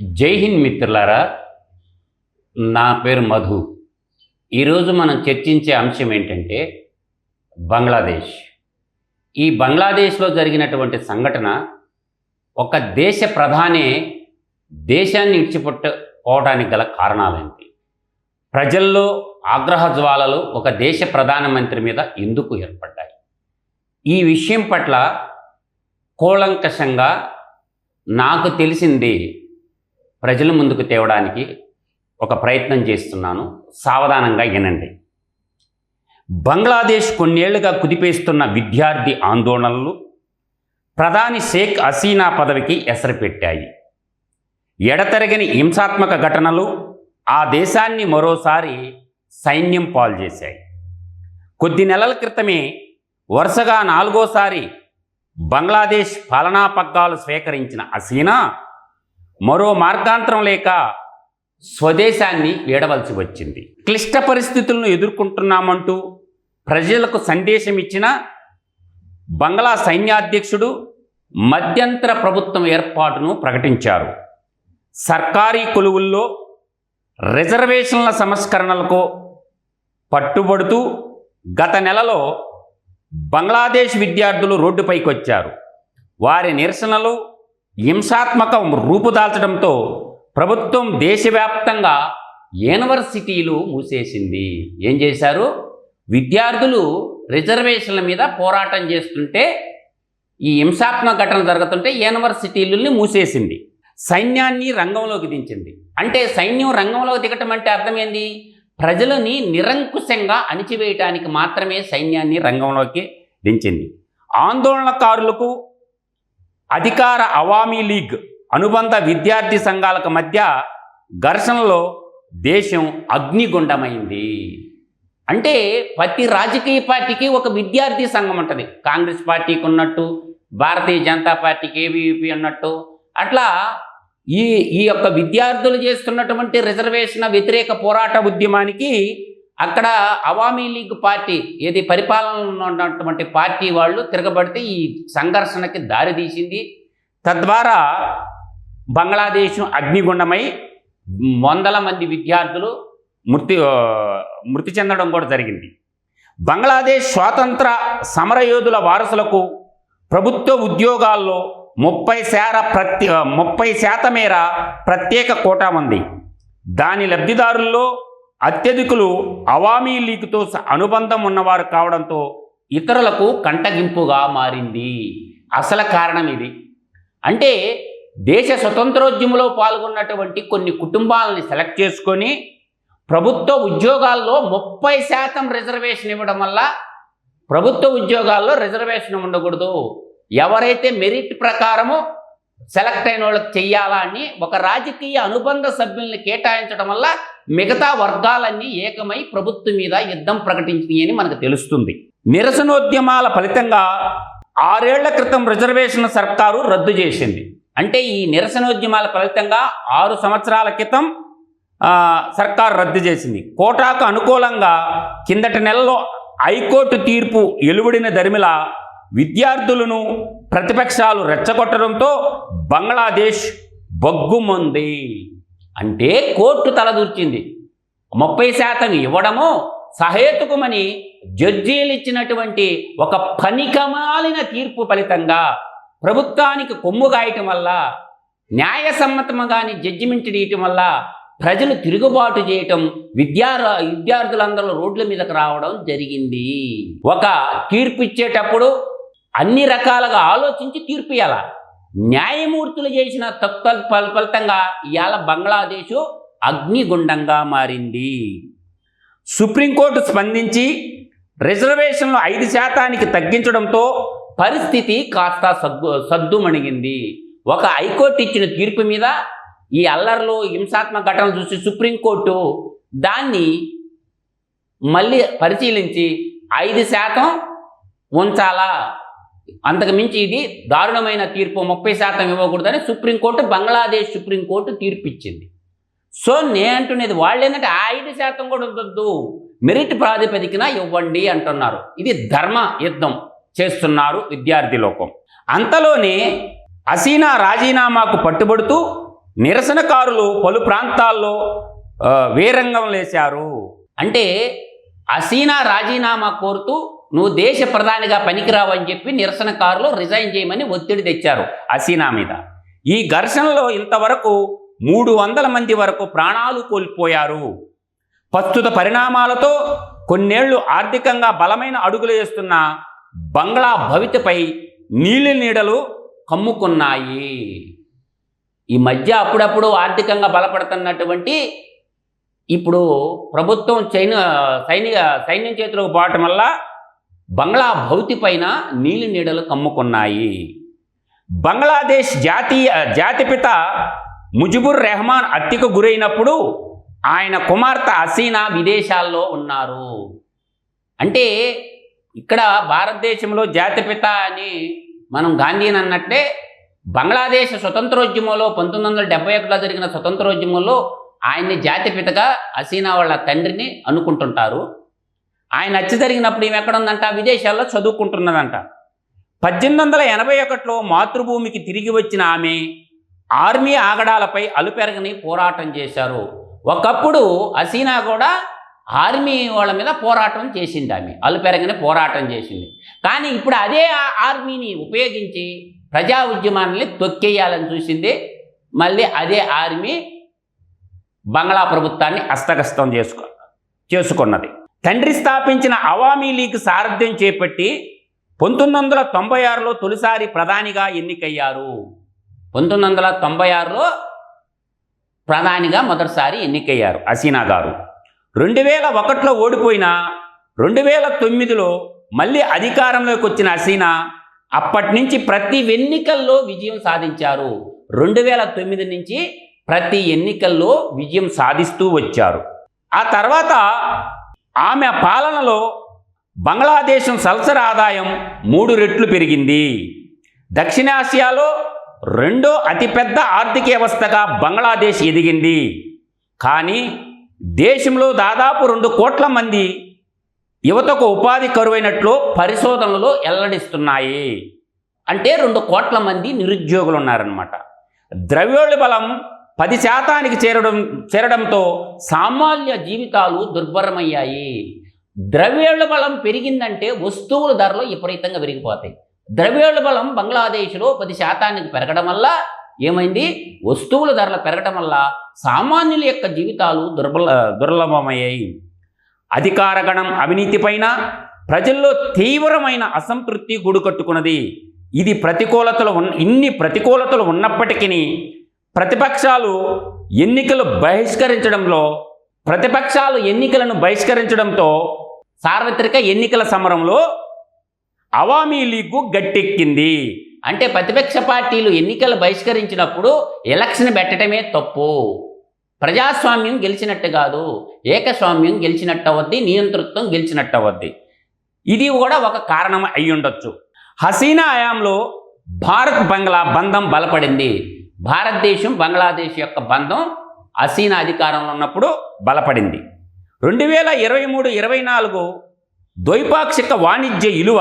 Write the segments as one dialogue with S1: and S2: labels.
S1: జై హింద్ మిత్రులారా నా పేరు మధు. ఈరోజు మనం చర్చించే అంశం ఏంటంటే బంగ్లాదేశ్. ఈ బంగ్లాదేశ్లో జరిగినటువంటి సంఘటన ఒక దేశ ప్రధానే దేశాన్ని ఇడిచిపెట్టుకోవడానికి గల కారణాలేంటి? ప్రజల్లో ఆగ్రహ జ్వాలలు ఒక దేశ ప్రధానమంత్రి మీద ఎందుకు ఏర్పడ్డాయి? ఈ విషయం పట్ల కూలంకషంగా నాకు తెలిసింది ప్రజల ముందుకు తేవడానికి ఒక ప్రయత్నం చేస్తున్నాను. సావధానంగా వినండి. బంగ్లాదేశ్ కొన్నేళ్ళుగా కుదిపేస్తున్న విద్యార్థి ఆందోళనలు ప్రధాని షేక్ హసీనా పదవికి ఎసరుపెట్టాయి. ఎడతెరగని హింసాత్మక ఘటనలు ఆ దేశాన్ని మరోసారి సైన్యం పాల్చేశాయి కొద్ది నెలల క్రితమే వరుసగా నాలుగోసారి బంగ్లాదేశ్ పాలనా పగ్గాలు స్వీకరించిన హసీనా మరో మార్గాంతరం లేక స్వదేశాన్ని వీడవలసి వచ్చింది. క్లిష్ట పరిస్థితులను ఎదుర్కొంటున్నామంటూ ప్రజలకు సందేశం ఇచ్చిన బంగ్లా సైన్యాధ్యక్షుడు మధ్యంతర ప్రభుత్వం ఏర్పాటును ప్రకటించారు. సర్కారీ కొలువుల్లో రిజర్వేషన్ల సంస్కరణలకు పట్టుబడుతూ గత నెలలో బంగ్లాదేశ్ విద్యార్థులు రోడ్డుపైకి వచ్చారు. వారి నిరసనలు హింసాత్మకం రూపుదాల్చడంతో ప్రభుత్వం దేశవ్యాప్తంగా యూనివర్సిటీలు మూసేసింది. ఏం చేశారు? విద్యార్థులు రిజర్వేషన్ల మీద పోరాటం చేస్తుంటే ఈ హింసాత్మక ఘటన జరుగుతుంటే యూనివర్సిటీలని మూసేసింది. సైన్యాన్ని రంగంలోకి దించింది. అంటే సైన్యం రంగంలోకి దిగటం అంటే అర్థమైంది? ప్రజలని నిరంకుశంగా అణిచివేయటానికి మాత్రమే సైన్యాన్ని రంగంలోకి దించింది. ఆందోళనకారులకు అధికార అవామీ లీగ్ అనుబంధ విద్యార్థి సంఘాలకు మధ్య ఘర్షణలో దేశం అగ్నిగుండమైంది. అంటే ప్రతి రాజకీయ పార్టీకి ఒక విద్యార్థి సంఘం ఉంటుంది. కాంగ్రెస్ పార్టీకి ఉన్నట్టు భారతీయ జనతా పార్టీకి ఏబీవీపీ ఉన్నట్టు అట్లా ఈ ఈ యొక్క విద్యార్థులు చేస్తున్నటువంటి రిజర్వేషన్ వ్యతిరేక పోరాట ఉద్యమానికి అక్కడ అవామీ లీగ్ పార్టీ ఏది పరిపాలనలో ఉన్నటువంటి పార్టీ వాళ్ళు తిరగబడితే ఈ సంఘర్షణకి దారి తీసింది. తద్వారా బంగ్లాదేశ్ అగ్నిగుండమై వందల మంది విద్యార్థులు మృతి మృతి చెందడం కూడా జరిగింది. బంగ్లాదేశ్ స్వాతంత్ర సమరయోధుల వారసులకు ప్రభుత్వ ఉద్యోగాల్లో ముప్పై శాత ప్రతి ముప్పై శాతం మేర ప్రత్యేక కోటా ఉంది. దాని లబ్ధిదారుల్లో అత్యధికులు అవామీ లీగ్తో అనుబంధం ఉన్నవారు కావడంతో ఇతరులకు కంటగింపుగా మారింది. అసలు కారణం ఇది. అంటే దేశ స్వతంత్రోద్యమంలో పాల్గొన్నటువంటి కొన్ని కుటుంబాలని సెలెక్ట్ చేసుకొని ప్రభుత్వ ఉద్యోగాల్లో ముప్పై శాతం రిజర్వేషన్ ఇవ్వడం వల్ల ప్రభుత్వ ఉద్యోగాల్లో రిజర్వేషన్ ఉండకూడదు. ఎవరైతే మెరిట్ ప్రకారము సెలెక్ట్ అయిన వాళ్ళకి చెయ్యాలా అని ఒక రాజకీయ అనుబంధ సభ్యుల్ని కేటాయించడం వల్ల మిగతా వర్గాలన్నీ ఏకమై ప్రభుత్వం మీద యుద్ధం ప్రకటించినాయి అని మనకు తెలుస్తుంది. నిరసనోద్యమాల ఫలితంగా ఆరేళ్ళ క్రితం రిజర్వేషన్ సర్కారు రద్దు చేసింది. అంటే ఈ నిరసనోద్యమాల ఫలితంగా ఆరు సంవత్సరాల క్రితం సర్కారు రద్దు చేసింది. కోటాకు అనుకూలంగా కిందటి నెలలో హైకోర్టు తీర్పు ఎలువడిన దరిమిల విద్యార్థులను ప్రతిపక్షాలు రెచ్చగొట్టడంతో బంగ్లాదేశ్ బొగ్గుమంది. అంటే కోర్టు తలదూర్చింది ముప్పై శాతం ఇవ్వడము సహేతుకమని జడ్జీలు ఇచ్చినటువంటి ఒక పనికమాలిన తీర్పు ఫలితంగా ప్రభుత్వానికి కొమ్ము గాయటం వల్ల న్యాయసమ్మతముగాని జడ్జిమెంట్ తీయటం వల్ల ప్రజలు తిరుగుబాటు చేయటం విద్యా విద్యార్థులందరూ రోడ్ల మీదకు రావడం జరిగింది. ఒక తీర్పు ఇచ్చేటప్పుడు అన్ని రకాలుగా ఆలోచించి తీర్పు ఇవ్వాల న్యాయమూర్తులు చేసిన తత్వ ఫలితంగా ఇవాళ బంగ్లాదేశు అగ్నిగుండంగా మారింది. సుప్రీంకోర్టు స్పందించి రిజర్వేషన్లు ఐదు శాతానికి తగ్గించడంతో పరిస్థితి కాస్త సగ్గు సద్దుమణిగింది. ఒక హైకోర్టు ఇచ్చిన తీర్పు మీద ఈ అల్లర్లు హింసాత్మక ఘటనలు చూసి సుప్రీంకోర్టు దాన్ని మళ్ళీ పరిశీలించి ఐదు శాతం ఉంచాలా? అంతకు మించి ఇది దారుణమైన తీర్పు ముప్పై శాతం ఇవ్వకూడదని సుప్రీంకోర్టు బంగ్లాదేశ్ సుప్రీంకోర్టు తీర్పు ఇచ్చింది సో నేను అంటున్నది వాళ్ళు ఏంటంటే ఆ ఐదు శాతం కూడా ఉండొద్దు మెరిట్ ప్రాతిపదికన ఇవ్వండి అంటున్నారు. ఇది ధర్మ యుద్ధం చేస్తున్నారు విద్యార్థి లోకం. అంతలోనే హసీనా రాజీనామాకు పట్టుబడుతూ నిరసనకారులు పలు ప్రాంతాల్లో వేరంగం వీరంగం లేశారు. అంటే హసీనా రాజీనామా కోరుతూ నువ్వు దేశ ప్రధానిగా పనికిరావని చెప్పి నిరసనకారులు రిజైన్ చేయమని ఒత్తిడి తెచ్చారు హసీనా మీద. ఈ ఘర్షణలో ఇంతవరకు మూడు వందల మంది వరకు ప్రాణాలు కోల్పోయారు. ప్రస్తుత పరిణామాలతో కొన్నేళ్ళు ఆర్థికంగా బలమైన అడుగులు వేస్తున్న బంగ్లా భవితపై నీలి నీడలు కమ్ముకున్నాయి. ఈ మధ్య అప్పుడప్పుడు ఆర్థికంగా బలపడుతున్నటువంటి ఇప్పుడు ప్రభుత్వం చైనా సైనిక సైన్యం చేతిలోకి పోవటం వల్ల బంగ్లా భౌతి పైన నీలి నీడలు కమ్ముకున్నాయి. బంగ్లాదేశ్ జాతీయ జాతిపిత ముజిబుర్ రెహమాన్ హత్యకు గురైనప్పుడు ఆయన కుమార్తె హసీనా విదేశాల్లో ఉన్నారు. అంటే ఇక్కడ భారతదేశంలో జాతిపిత అని మనం గాంధీని అన్నట్టే బంగ్లాదేశ్ స్వతంత్రోద్యమంలో పంతొమ్మిది వందల డెబ్బై ఒకటిలో జరిగిన స్వతంత్రోద్యమంలో ఆయన్ని జాతిపితగా హసీనా వాళ్ళ తండ్రిని అనుకుంటుంటారు. ఆయన హత్య జరిగినప్పుడు ఈమె ఎక్కడ ఉందంట విదేశాల్లో చదువుకుంటున్నదంట. పద్దెనిమిది వందల ఎనభై ఒకటిలో మాతృభూమికి తిరిగి వచ్చిన ఆమె ఆర్మీ ఆగడాలపై అలుపెరగని పోరాటం చేశారు. ఒకప్పుడు హసీనా కూడా ఆర్మీ వాళ్ళ మీద పోరాటం చేసింది ఆమె. అలుపెరగని పోరాటం చేసింది. కానీ ఇప్పుడు అదే ఆర్మీని ఉపయోగించి ప్రజా ఉద్యమాన్ని తొక్కేయాలని చూసింది. మళ్ళీ అదే ఆర్మీ బంగ్లా ప్రభుత్వాన్ని అస్తగస్తం చేసుకో చేసుకున్నది. తండ్రి స్థాపించిన అవామీ లీగ్ సారథ్యం చేపట్టి పంతొమ్మిది వందల తొంభై ఆరులో తొలిసారి ప్రధానిగా ఎన్నికయ్యారు. పంతొమ్మిది వందల తొంభై ఆరులో ప్రధానిగా మొదటిసారి ఎన్నికయ్యారు హసీనా గారు. రెండు వేల ఒకటిలో ఓడిపోయిన రెండు వేల తొమ్మిదిలో మళ్ళీ అధికారంలోకి వచ్చిన హసీనా అప్పటి నుంచి ప్రతి ఎన్నికల్లో విజయం సాధించారు. రెండు వేల తొమ్మిది నుంచి ప్రతి ఎన్నికల్లో విజయం సాధిస్తూ వచ్చారు. ఆ తర్వాత ఆమె పాలనలో బంగ్లాదేశం సల్సర ఆదాయం మూడు రెట్లు పెరిగింది. దక్షిణాసియాలో రెండో అతిపెద్ద ఆర్థిక వ్యవస్థగా బంగ్లాదేశ్ ఎదిగింది. కానీ దేశంలో దాదాపు రెండు కోట్ల మంది యువతకు ఉపాధి కరువైనట్లు పరిశోధనలు వెల్లడిస్తున్నాయి. అంటే రెండు కోట్ల మంది నిరుద్యోగులు ఉన్నారనమాట ద్రవ్యోళ బలం పది శాతానికి చేరడం చేరడంతో సామాన్య జీవితాలు దుర్భరమయ్యాయి. ద్రవ్యోళ బలం పెరిగిందంటే వస్తువుల ధరలు విపరీతంగా పెరిగిపోతాయి ద్రవ్యోళ బలం బంగ్లాదేశ్లో పది శాతానికి పెరగడం వల్ల ఏమైంది? వస్తువుల ధరలు పెరగడం వల్ల సామాన్యుల యొక్క జీవితాలు దుర్బల దుర్లభమయ్యాయి. అధికారగణం అవినీతిపైన ప్రజల్లో తీవ్రమైన అసంతృప్తి గూడుకట్టుకున్నది. ఇది ప్రతికూలతలు ఉన్న ఇన్ని ప్రతికూలతలు ఉన్నప్పటికీ ప్రతిపక్షాలు ఎన్నికలు బహిష్కరించడంలో ప్రతిపక్షాలు ఎన్నికలను బహిష్కరించడంతో సార్వత్రిక ఎన్నికల సమరంలో అవామీ లీగు గట్టెక్కింది. అంటే ప్రతిపక్ష పార్టీలు ఎన్నికలు బహిష్కరించినప్పుడు ఎలక్షన్ పెట్టడమే తప్పు. ప్రజాస్వామ్యం గెలిచినట్టు కాదు ఏకస్వామ్యం గెలిచినట్టు అవద్ది నియంతృత్వం గెలిచినట్టు అవద్ది ఇది కూడా ఒక కారణం అయ్యుండొచ్చు. హసీనా హయాంలో భారత్ బంగ్లా బంధం బలపడింది. భారతదేశం బంగ్లాదేశ్ యొక్క బంధం హసీనా అధికారంలో ఉన్నప్పుడు బలపడింది. రెండు వేల ఇరవై మూడు ఇరవై నాలుగు ద్వైపాక్షిక వాణిజ్య విలువ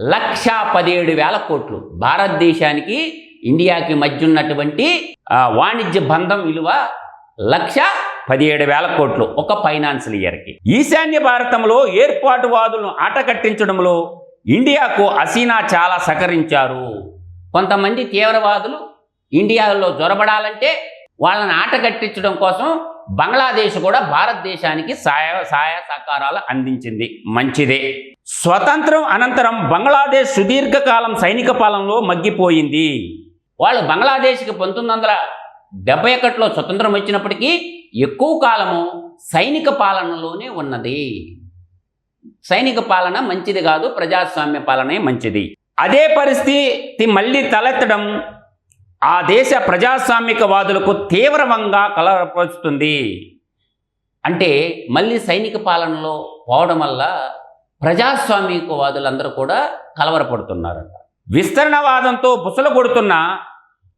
S1: లక్ష పదిహేడు వేల కోట్లు. భారతదేశానికి ఇండియాకి మధ్య ఉన్నటువంటి వాణిజ్య బంధం విలువ లక్ష పదిహేడు వేల కోట్లు ఒక ఫైనాన్షియల్ ఇయర్కి. ఈశాన్య భారతంలో ఏర్పాటువాదులను ఆట కట్టించడంలో ఇండియాకు హసీనా చాలా సహకరించారు. కొంతమంది తీవ్రవాదులు ఇండియాలో జొరబడాలంటే వాళ్ళని ఆట కట్టించడం కోసం బంగ్లాదేశ్ కూడా భారతదేశానికి సహాయ సహాయ సహకారాలు అందించింది. మంచిదే. స్వతంత్రం అనంతరం బంగ్లాదేశ్ సుదీర్ఘకాలం సైనిక పాలనలో మగ్గిపోయింది. వాళ్ళు బంగ్లాదేశ్కి పంతొమ్మిది వందల డెబ్బై ఒకటిలో స్వతంత్రం వచ్చినప్పటికీ ఎక్కువ కాలము సైనిక పాలనలోనే ఉన్నది. సైనిక పాలన మంచిది కాదు ప్రజాస్వామ్య పాలనే మంచిది. అదే పరిస్థితి మళ్ళీ తలెత్తడం ఆ దేశ ప్రజాస్వామికవాదులకు తీవ్రంగా కలపరుస్తుంది అంటే మళ్ళీ సైనిక పాలనలో పోవడం వల్ల ప్రజాస్వామికవాదులందరూ కూడా కలవరపడుతున్నారంట. విస్తరణవాదంతో బుసలు కొడుతున్న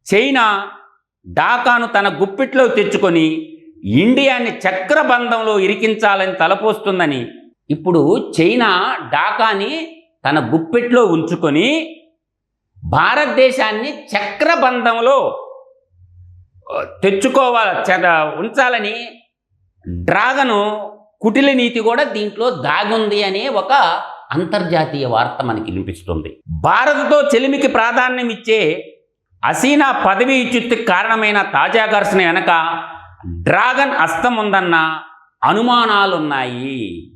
S1: చైనా ఢాకాను తన గుప్పిట్లో తెచ్చుకొని ఇండియాని చక్రబంధంలో ఇరికించాలని తలపోస్తుందని ఇప్పుడు చైనా ఢాకాని తన గుప్పెట్లో ఉంచుకొని భారతదేశాన్ని చక్రబంధంలో తెచ్చుకోవాలి ఉంచాలని డ్రాగను కుటిల నీతి కూడా దీంట్లో దాగుంది అనే ఒక అంతర్జాతీయ వార్త మనకి వినిపిస్తుంది. భారత్తో చెలిమికి ప్రాధాన్యం ఇచ్చే అసీనా పదవి ఇచ్యుత్తికి కారణమైన తాజా ఘర్షణ వెనక డ్రాగన్ అస్తం ఉందన్న అనుమానాలున్నాయి.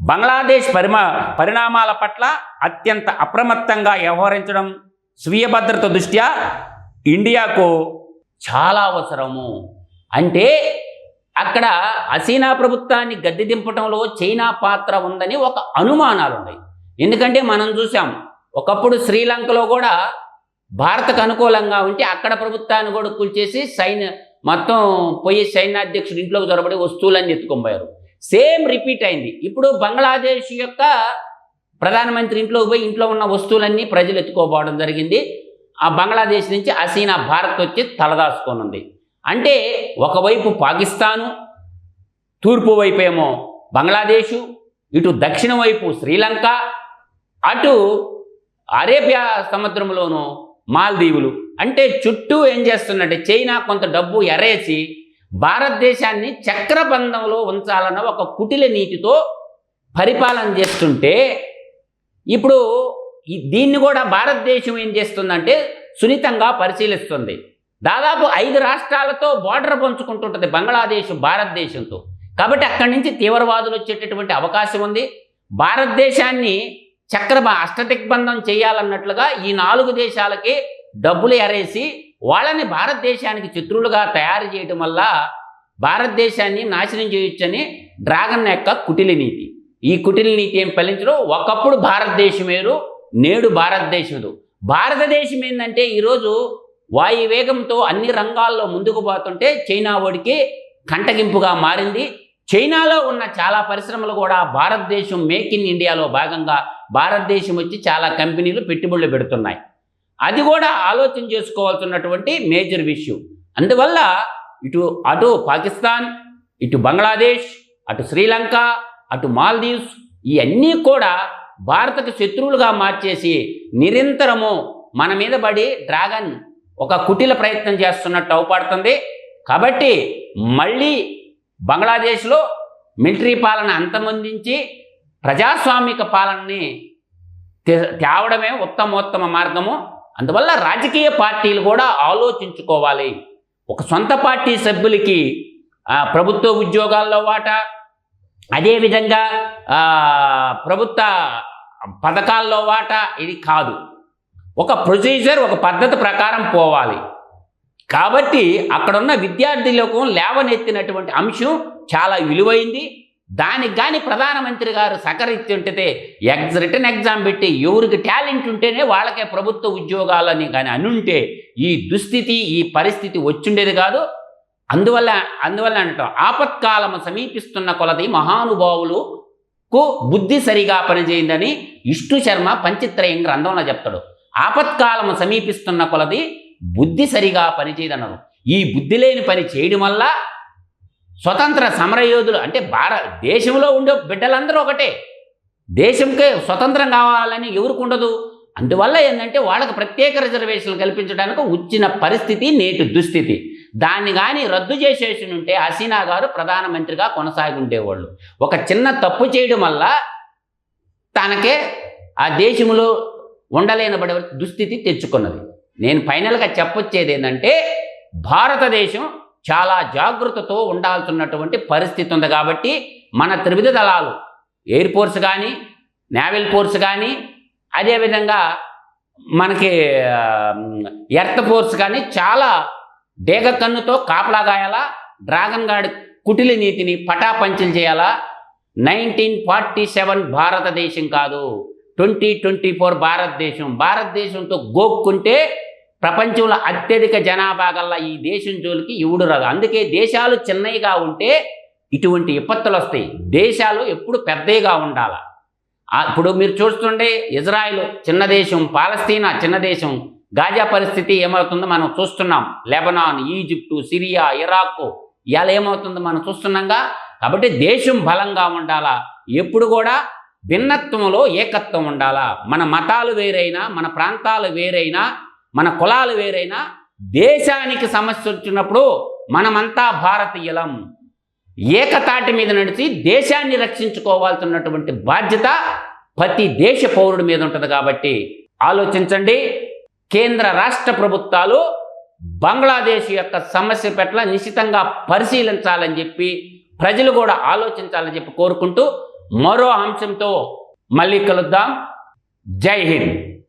S1: బంగ్లాదేశ్ పరిమా పరిణామాల పట్ల అత్యంత అప్రమత్తంగా వ్యవహరించడం స్వీయ భద్రత దృష్ట్యా ఇండియాకు చాలా అవసరము. అంటే అక్కడ అసీనా ప్రభుత్వాన్ని గద్దె దింపడంలో చైనా పాత్ర ఉందని ఒక అనుమానాలు ఉన్నాయి ఎందుకంటే మనం చూసాం ఒకప్పుడు శ్రీలంకలో కూడా భారత్కు అనుకూలంగా ఉంటే అక్కడ ప్రభుత్వాన్ని కూడా కూల్చేసి సైన్య మొత్తం పోయి సైన్యాధ్యక్షుడు ఇంట్లోకి చొరబడి వస్తువులన్నీ ఎత్తుకొని సేమ్ రిపీట్ అయింది. ఇప్పుడు బంగ్లాదేశ్ యొక్క ప్రధానమంత్రి ఇంట్లోకి పోయి ఇంట్లో ఉన్న వస్తువులన్నీ ప్రజలు ఎత్తుకోపోవడం జరిగింది. ఆ బంగ్లాదేశ్ నుంచి హసీనా భారత్ వచ్చి తలదాచుకోనుంది. అంటే ఒకవైపు పాకిస్తాను తూర్పు వైపు ఏమో బంగ్లాదేశు ఇటు దక్షిణ వైపు శ్రీలంక అటు అరేబియా సముద్రంలోనూ మాల్దీవులు. అంటే చుట్టూ ఏం చేస్తున్నట్టే చైనా కొంత డబ్బు ఎరేసి భారతదేశాన్ని చక్రబంధంలో ఉంచాలన్న ఒక కుటిల నీతితో పరిపాలన చేస్తుంటే ఇప్పుడు దీన్ని కూడా భారతదేశం ఏం చేస్తుందంటే సున్నితంగా పరిశీలిస్తుంది. దాదాపు ఐదు రాష్ట్రాలతో బార్డర్ పంచుకుంటుంటుంది బంగ్లాదేశ్ భారతదేశంతో. కాబట్టి అక్కడి నుంచి తీవ్రవాదులు వచ్చేటటువంటి అవకాశం ఉంది. భారతదేశాన్ని చక్ర అష్టదిగ్బంధం చేయాలన్నట్లుగా ఈ నాలుగు దేశాలకి డబ్బులు ఎరేసి వాళ్ళని భారతదేశానికి శత్రువులుగా తయారు చేయటం వల్ల భారతదేశాన్ని నాశనం చేయొచ్చని డ్రాగన్ యొక్క కుటిల నీతి. ఈ కుటిల నీతి ఏం ఫలించడం? ఒకప్పుడు భారతదేశం వేరు నేడు భారతదేశం భారతదేశం ఏంటంటే ఈరోజు వాయు వేగంతో అన్ని రంగాల్లో ముందుకు పోతుంటే చైనా ఓడికి కంటగింపుగా మారింది. చైనాలో ఉన్న చాలా పరిశ్రమలు కూడా భారతదేశం మేక్ ఇన్ ఇండియాలో భాగంగా భారతదేశం వచ్చి చాలా కంపెనీలు పెట్టుబడులు పెడుతున్నాయి. అది కూడా ఆలోచన చేసుకోవాల్సినటువంటి మేజర్ విషయం. అందువల్ల ఇటు అటు పాకిస్తాన్ ఇటు బంగ్లాదేశ్ అటు శ్రీలంక అటు మాల్దీవ్స్ ఇవన్నీ కూడా భారత్కు శత్రువులుగా మార్చేసి నిరంతరము మన మీద పడి డ్రాగన్ ఒక కుటిల ప్రయత్నం చేస్తున్నట్టు అవపడుతుంది. కాబట్టి మళ్ళీ బంగ్లాదేశ్లో మిలిటరీ పాలన అంతమొందించి ప్రజాస్వామిక పాలనని తేవడమే ఉత్తమోత్తమ మార్గము. అందువల్ల రాజకీయ పార్టీలు కూడా ఆలోచించుకోవాలి. ఒక సొంత పార్టీ సభ్యులకి ప్రభుత్వ ఉద్యోగాల్లో వాటా అదేవిధంగా ప్రభుత్వ పథకాల్లో వాటా ఇది కాదు. ఒక ప్రొసీజర్ ఒక పద్ధతి ప్రకారం పోవాలి. కాబట్టి అక్కడున్న విద్యార్థులకు లేవనెత్తినటువంటి అంశం చాలా విలువైంది. దానికి కానీ ప్రధానమంత్రి గారు సహకరించుంటే ఎగ్జ్ రిటర్న్ ఎగ్జామ్ పెట్టి ఎవరికి టాలెంట్ ఉంటేనే వాళ్ళకే ప్రభుత్వ ఉద్యోగాలని కానీ అనుంటే ఈ దుస్థితి ఈ పరిస్థితి వచ్చిండేది కాదు. అందువల్ల అందువల్ల అంటాం ఆపత్కాలము సమీపిస్తున్న కొలది మహానుభావులకు బుద్ధి సరిగా పనిచేయిందని ఇష్టు శర్మ పంచిత్రయం గ్రంథంలో చెప్తాడు. ఆపత్కాలము సమీపిస్తున్న కొలది బుద్ధి సరిగా పనిచేయదన్నారు. ఈ బుద్ధి లేని పని చేయడం వల్ల స్వతంత్ర సమరయోధులు అంటే భారత దేశంలో ఉండే బిడ్డలందరూ ఒకటే. దేశంకే స్వతంత్రం కావాలని ఎవరికి ఉండదు. అందువల్ల ఏంటంటే వాళ్ళకి ప్రత్యేక రిజర్వేషన్లు కల్పించడానికి వచ్చిన పరిస్థితి నేటి దుస్థితి. దాన్ని కానీ రద్దు చేసేసి ఉంటే హసీనా గారు ప్రధానమంత్రిగా కొనసాగి ఉండేవాళ్ళు ఒక చిన్న తప్పు చేయడం వల్ల తనకే ఆ దేశంలో ఉండలేనబడే దుస్థితి తెచ్చుకున్నది. నేను ఫైనల్గా చెప్పొచ్చేది ఏంటంటే భారతదేశం చాలా జాగ్రత్తతో ఉండాల్సినటువంటి పరిస్థితి ఉంది కాబట్టి మన త్రివిధ దళాలు ఎయిర్ ఫోర్స్ కానీ నేవల్ ఫోర్స్ కానీ అదేవిధంగా మనకి ఎర్త్ ఫోర్స్ కానీ చాలా డేగ కన్నుతో కాపలా గాయాలా? డ్రాగన్ గార్డ్ కుటిలి నీతిని పటాపంచలు చేయాలా? నైన్టీన్ ఫార్టీ సెవెన్ భారతదేశం కాదు. ట్వంటీ ట్వంటీ ఫోర్ భారతదేశం. భారతదేశంతో గోక్కుంటే ప్రపంచంలో అత్యధిక జనాభా గల ఈ దేశం జోలికి ఇవుడు రాదు. అందుకే దేశాలు చిన్నవిగా ఉంటే ఇటువంటి విపత్తులు వస్తాయి. దేశాలు ఎప్పుడు పెద్దవిగా ఉండాలి? ఇప్పుడు మీరు చూస్తుండే ఇజ్రాయెల్ చిన్న దేశం పాలస్తీనా చిన్న దేశం గాజా పరిస్థితి ఏమవుతుందో మనం చూస్తున్నాం. లెబనాన్ ఈజిప్టు సిరియా ఇరాక్ ఇలా ఏమవుతుందో మనం చూస్తున్నాంగా. కాబట్టి దేశం బలంగా ఉండాలా? ఎప్పుడు కూడా భిన్నత్వంలో ఏకత్వం ఉండాలా? మన మతాలు వేరైనా మన ప్రాంతాలు వేరైనా మన కులాలు వేరైనా దేశానికి సమస్య వచ్చినప్పుడు మనమంతా భారతీయులం. ఏకతాటి మీద నడిచి దేశాన్ని రక్షించుకోవాల్సినటువంటి బాధ్యత ప్రతి దేశ పౌరుడి మీద ఉంటుంది కాబట్టి ఆలోచించండి. కేంద్ర రాష్ట్ర ప్రభుత్వాలు బంగ్లాదేశ్ యొక్క సమస్య పట్ల నిశ్చితంగా పరిశీలించాలని చెప్పి ప్రజలు కూడా ఆలోచించాలని చెప్పి కోరుకుంటూ మరో అంశంతో మళ్ళీ కలుద్దాం. జై హింద్.